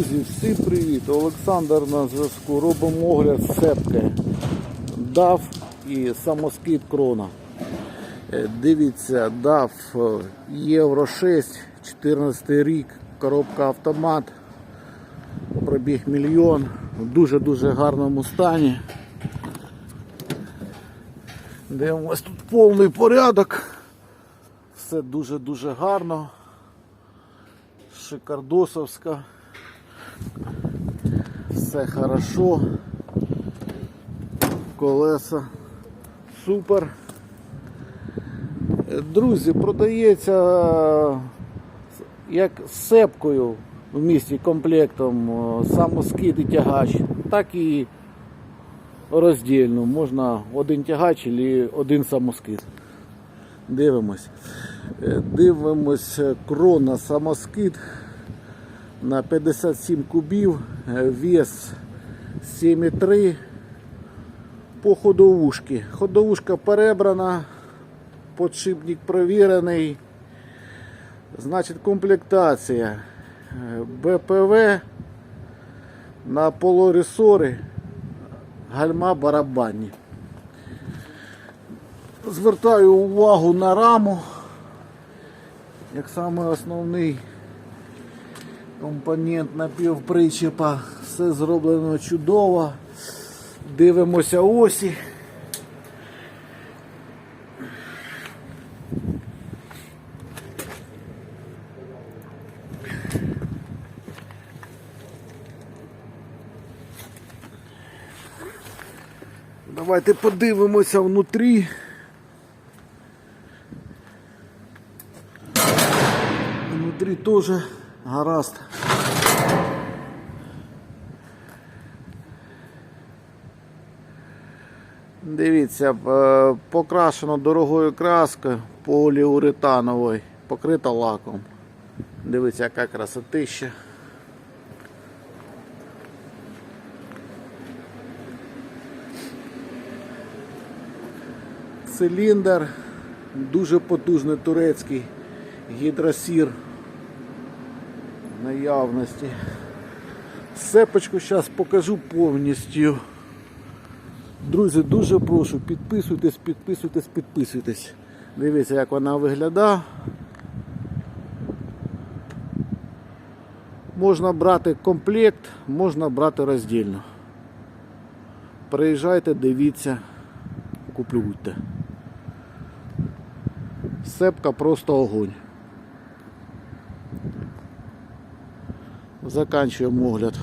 Друзі, всім привіт! Олександр на зв'язку. Робимо огляд сепки. DAF і самоскид крона. Е, Дивіться, DAF е, Євро 6, 14 рік, коробка автомат, пробіг мільйон, в дуже-дуже гарному стані. Дивимось, тут повний порядок. Все дуже-дуже гарно. Шикардосовська. Все хорошо. Колеса. Супер. Друзі, продається е, як з сепкою в місті комплектом е, самоскид і тягач, так і роздільно. Можна один тягач і один самоскид. Дивимось. Е, Дивимось крона самоскид на 57 кубів, е, вес 7,3 по ходовушки. Ходовушка перебрана, подшипник провірений. Значить, комплектація е, БПВ на полуресори, гальма барабанні. Звертаю увагу на раму, як саме основний компонент напівпричепа. Все зроблено чудово. Дивимося осі. Давайте подивимося внутрі. Внутрі теж гаразд. Дивіться, е, покрашено дорогою краскою поліуретановою, покрита лаком. Дивіться, яка красотища. Циліндр, дуже потужний турецький гідросір наявності. Сепочку зараз покажу повністю. Друзі, дуже прошу, підписуйтесь, підписуйтесь, підписуйтесь. Дивіться, як вона виглядає. Можна брати комплект, можна брати роздільно. Приїжджайте, дивіться, купуйте. Сепка просто огонь. Заканчуємо огляд.